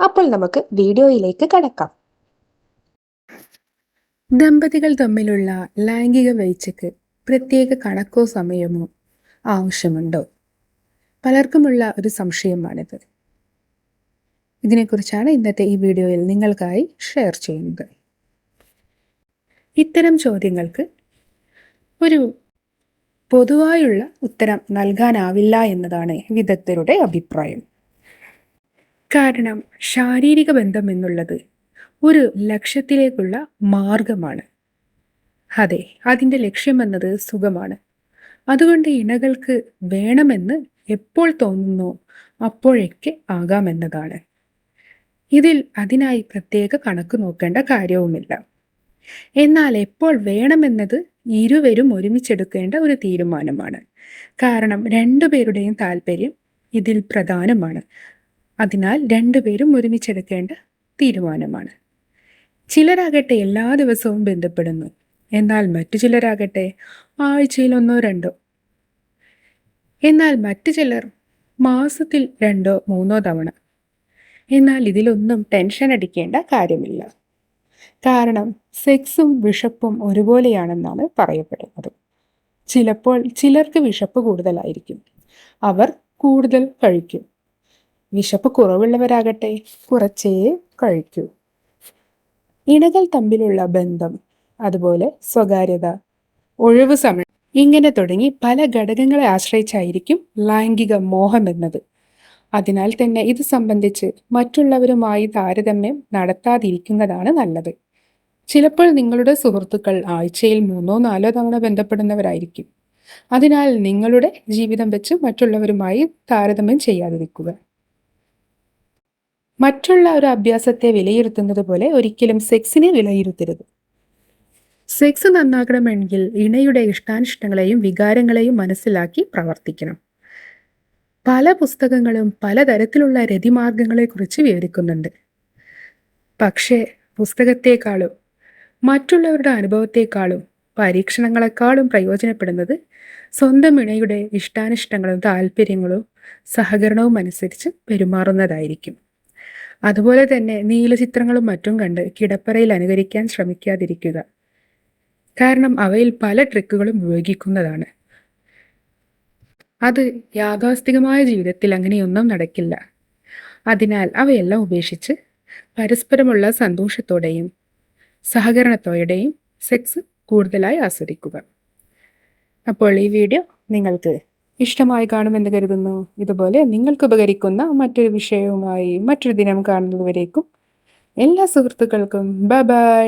അപ്പോൾ നമുക്ക് വീഡിയോയിലേക്ക് കടക്കാം. ദമ്പതികൾ തമ്മിലുള്ള ലൈംഗിക വീഴ്ചക്ക് പ്രത്യേക കണക്കോ സമയമോ ആവശ്യമുണ്ടോ? പലർക്കുമുള്ള ഒരു സംശയമാണിത്. ഇതിനെക്കുറിച്ചാണ് ഇന്നത്തെ ഈ വീഡിയോയിൽ നിങ്ങൾക്കായി ഷെയർ ചെയ്യുന്നത്. ഇത്തരം ചോദ്യങ്ങൾക്ക് ഒരു പൊതുവായുള്ള ഉത്തരം നൽകാനാവില്ല എന്നതാണ് വിദഗ്ധരുടെ അഭിപ്രായം. കാരണം ശാരീരിക ബന്ധം എന്നുള്ളത് ഒരു ലക്ഷ്യത്തിലേക്കുള്ള മാർഗമാണ്. അതെ അതിന്റെ ലക്ഷ്യമെന്നത് സുഖമാണ്. അതുകൊണ്ട് ഇണകൾക്ക് വേണമെന്ന് എപ്പോൾ തോന്നുന്നു അപ്പോഴൊക്കെ ആകാമെന്നതാണ്. ഇതിൽ അതിനായി പ്രത്യേക കണക്ക് നോക്കേണ്ട കാര്യവുമില്ല. എന്നാൽ എപ്പോൾ വേണമെന്നത് ഇരുവരും ഒരുമിച്ചെടുക്കേണ്ട ഒരു തീരുമാനമാണ്. കാരണം രണ്ടുപേരുടെയും താല്പര്യം ഇതിൽ പ്രധാനമാണ്. അതിനാൽ രണ്ടുപേരും ഒരുമിച്ചെടുക്കേണ്ട തീരുമാനമാണ്. ചിലരാകട്ടെ എല്ലാ ദിവസവും ബന്ധപ്പെടുന്നു. എന്നാൽ മറ്റു ചിലരാകട്ടെ ആഴ്ചയിൽ ഒന്നോ രണ്ടോ. എന്നാൽ മറ്റു ചിലർ മാസത്തിൽ രണ്ടോ മൂന്നോ തവണ. എന്നാൽ ഇതിലൊന്നും ടെൻഷൻ അടിക്കേണ്ട കാര്യമില്ല. കാരണം സെക്സും വിഷപ്പും ഒരുപോലെയാണെന്നാണ് പറയപ്പെടുന്നത്. ചിലപ്പോൾ ചിലർക്ക് വിഷപ്പ് കൂടുതലായിരിക്കും. അവർ കൂടുതൽ കഴിക്കും. വിശപ്പ് കുറവുള്ളവരാകട്ടെ കുറച്ചേ കഴിക്കൂ. ഇണകൾ തമ്മിലുള്ള ബന്ധം അതുപോലെ സ്വകാര്യത ഒഴിവ് സമയം ഇങ്ങനെ തുടങ്ങി പല ഘടകങ്ങളെ ആശ്രയിച്ചായിരിക്കും ലൈംഗിക മോഹം എന്നത്. അതിനാൽ തന്നെ ഇത് സംബന്ധിച്ച് മറ്റുള്ളവരുമായി താരതമ്യം നടത്താതിരിക്കുന്നതാണ് നല്ലത്. ചിലപ്പോൾ നിങ്ങളുടെ സുഹൃത്തുക്കൾ ആഴ്ചയിൽ മൂന്നോ നാലോ തവണ ബന്ധപ്പെടുന്നവരായിരിക്കും. അതിനാൽ നിങ്ങളുടെ ജീവിതം വെച്ച് മറ്റുള്ളവരുമായി താരതമ്യം ചെയ്യാതിരിക്കുക. മറ്റുള്ള ഒരു അഭ്യാസത്തെ വിലയിരുത്തുന്നത് പോലെ ഒരിക്കലും സെക്സിനെ വിലയിരുത്തരുത്. സെക്സ് നന്നാക്കണമെങ്കിൽ ഇണയുടെ ഇഷ്ടാനിഷ്ടങ്ങളെയും വികാരങ്ങളെയും മനസ്സിലാക്കി പ്രവർത്തിക്കണം. പല പുസ്തകങ്ങളും പലതരത്തിലുള്ള രതിമാർഗങ്ങളെക്കുറിച്ച് വിവരിക്കുന്നുണ്ട്. പക്ഷേ പുസ്തകത്തെക്കാളും മറ്റുള്ളവരുടെ അനുഭവത്തെക്കാളും പരീക്ഷണങ്ങളെക്കാളും പ്രയോജനപ്പെടുന്നത് സ്വന്തം ഇണയുടെ ഇഷ്ടാനിഷ്ടങ്ങളും താല്പര്യങ്ങളും സഹകരണവും അനുസരിച്ച് പെരുമാറുന്നതായിരിക്കും. അതുപോലെ തന്നെ നീലചിത്രങ്ങളും മറ്റും കണ്ട് കിടപ്പറയിൽ അനുകരിക്കാൻ ശ്രമിക്കാതിരിക്കുക. കാരണം അവയിൽ പല ട്രിക്കുകളും ഉപയോഗിക്കുന്നതാണ്. അത് യാഥാസ്ഥികമായ ജീവിതത്തിൽ അങ്ങനെയൊന്നും നടക്കില്ല. അതിനാൽ അവയെല്ലാം ഉപേക്ഷിച്ച് പരസ്പരമുള്ള സന്തോഷത്തോടെയും സഹകരണത്തോടെയും സെക്സ് കൂടുതലായി ആസ്വദിക്കുക. അപ്പോൾ ഈ വീഡിയോ നിങ്ങൾക്ക് ഇഷ്ടമായി കാണുമെന്ന് കരുതുന്നു. ഇതുപോലെ നിങ്ങൾക്ക് ഉപകരിക്കുന്ന മറ്റൊരു വിഷയവുമായി മറ്റൊരു ദിനം കാണുന്നതുവരേക്കും എല്ലാ സുഹൃത്തുക്കൾക്കും ബ ബൈ.